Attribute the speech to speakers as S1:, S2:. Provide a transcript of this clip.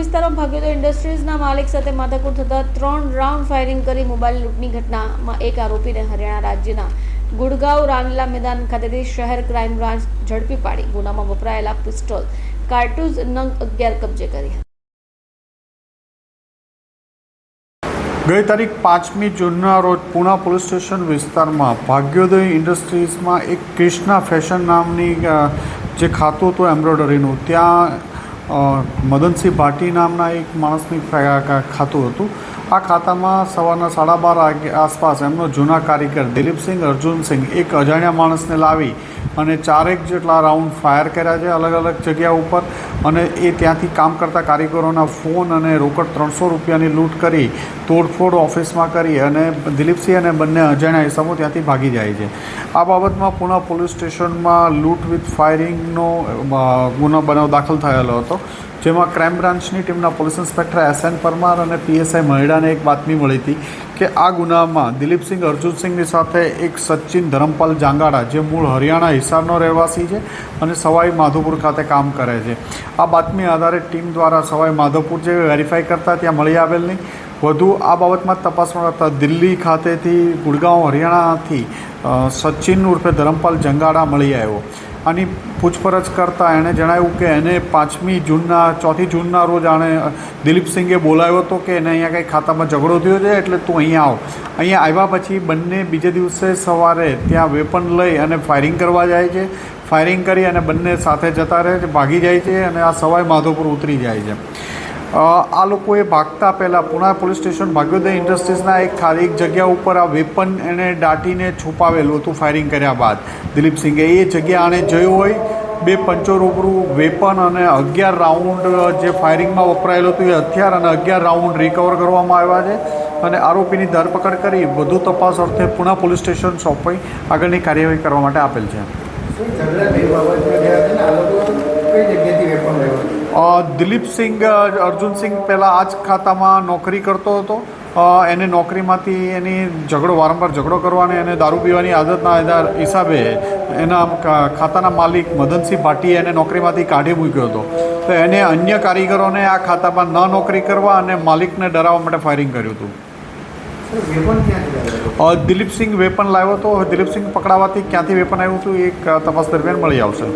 S1: વિસ્તારમાં ભાગ્યોદય ઇન્ડસ્ટ્રીઝના માલિક સાથે માથાકૂટ થતાં ત્રણ રાઉન્ડ ફાયરિંગ કરી મોબાઈલ લૂંટની ઘટનામાં એક આરોપીને હરિયાણા રાજ્યના ગુડગાંવ રાનલા મેદાન ખાતેથી શહેર ક્રાઇમ બ્રાન્ચ ઝડપી પાડી. ગુનામાં વપરાયેલા પિસ્ટોલ, કાર્ટુઝ નંગ અગિયાર કબજે કરી હતી.
S2: ગઈ તારીખ પાંચમી જૂનના રોજ પુણા પોલીસ સ્ટેશન વિસ્તારમાં ભાગ્યોદય ઇન્ડસ્ટ્રીઝમાં એક ક્રિષ્ના ફેશન નામની જે ખાતું હતું એમ્બ્રોઇડરીનું, ત્યાં મદનસિંહ ભાટી નામના એક માણસની ખાતું હતું. આ ખાતામાં સવારના સાડા બાર આસપાસ એમનો જૂના કારીગર દિલીપસિંહ, અર્જુનસિંહ એક અજાણ્યા માણસને લાવી અને ચારેક જેટલા રાઉન્ડ ફાયર કર્યા છે અલગ અલગ જગ્યા ઉપર અને એ ત્યાંથી કામ કરતા કારીગરોના ફોન અને રોકડ ત્રણસો રૂપિયાની લૂંટ કરી તોડફોડ ઓફિસમાં કરી અને દિલીપસિંહ અને બંને અજાણ્યા ઇસમો ત્યાંથી ભાગી જાય છે. આ બાબતમાં પુના પોલીસ સ્ટેશનમાં લૂંટ વિથ ફાયરિંગનો ગુનો બનાવ દાખલ થયેલો હતો, જેમાં ક્રાઇમ બ્રાન્ચની ટીમના police inspector S N Parmar અને પીએસઆઈ મહિડાને એક બાતમી મળી હતી કે આ ગુનામાં દિલીપસિંહ અર્જુનસિંહની સાથે એક સચિન ધરમપાલ જાંગાડા, જે મૂળ હરિયાણા હિસારનો રહેવાસી છે અને સવાઈ માધોપુર ખાતે કામ કરે છે. આ બાતમી આધારે ટીમ દ્વારા સવાઈ માધોપુર જે વેરીફાઈ કરતા ત્યાં મળી આવેલ નહીં. વધુ આ બાબતમાં તપાસમાં કરતા દિલ્હી ખાતેથી ગુડગાંવ, હરિયાણાથી સચિન ઉર્ફે ધરમપાલ જંગાડા મળી આવ્યો. આની પૂછપરછ કરતાં એણે જણાવ્યું કે એને પાંચમી જૂનના, ચોથી જૂનના રોજ આણે દિલીપસિંહે બોલાવ્યો હતો કે એને અહીંયા કંઈ ખાતામાં ઝઘડો થયો છે, એટલે તું અહીંયા આવ. અહીંયા આવ્યા પછી બંને બીજે દિવસે સવારે ત્યાં વેપન લઈ અને ફાયરિંગ કરવા જાય છે. ફાયરિંગ કરી અને બંને સાથે જતા રહે છે, ભાગી જાય છે અને આ સવાઈ માધોપુર ઉતરી જાય છે. આ લોકોએ ભાગતા પહેલાં પુણા પોલીસ સ્ટેશન ભાગ્યોદય ઇન્ડસ્ટ્રીઝના એક ખાલી એક જગ્યા ઉપર આ વેપન એણે દાટીને છુપાવેલું હતું ફાયરિંગ કર્યા બાદ. દિલીપસિંહે એ જગ્યા આણે જોયું હોય, બે પંચો રૂબરૂ વેપન અને અગિયાર રાઉન્ડ જે ફાયરિંગમાં વપરાયેલું હતું એ હથિયાર અને અગિયાર રાઉન્ડ રિકવર કરવામાં આવ્યા છે અને આરોપીની ધરપકડ કરી વધુ તપાસ અર્થે પુણા પોલીસ સ્ટેશન સોંપાઈ આગળની કાર્યવાહી કરવા માટે આપેલ છે. દિલીપસિંહ અર્જુન અર્જુનસિંહ પહેલાં આ જ ખાતામાં નોકરી કરતો હતો. એને નોકરીમાંથી એની ઝઘડો વારંવાર ઝઘડો કરવાની અને દારૂ પીવાની આદતના હિસાબે એના ખાતાના માલિક મદનસિંહ ભાટીએ એને નોકરીમાંથી કાઢી મૂક્યો હતો. તો એને અન્ય કારીગરોને આ ખાતામાં ન નોકરી કરવા અને માલિકને ડરાવવા માટે ફાયરિંગ કર્યું હતું. દિલીપસિંહ વેપન લાવ્યો હતો? દિલીપસિંહ પકડાવાથી ક્યાંથી વેપન આવ્યું હતું એ તપાસ દરમિયાન મળી આવશે.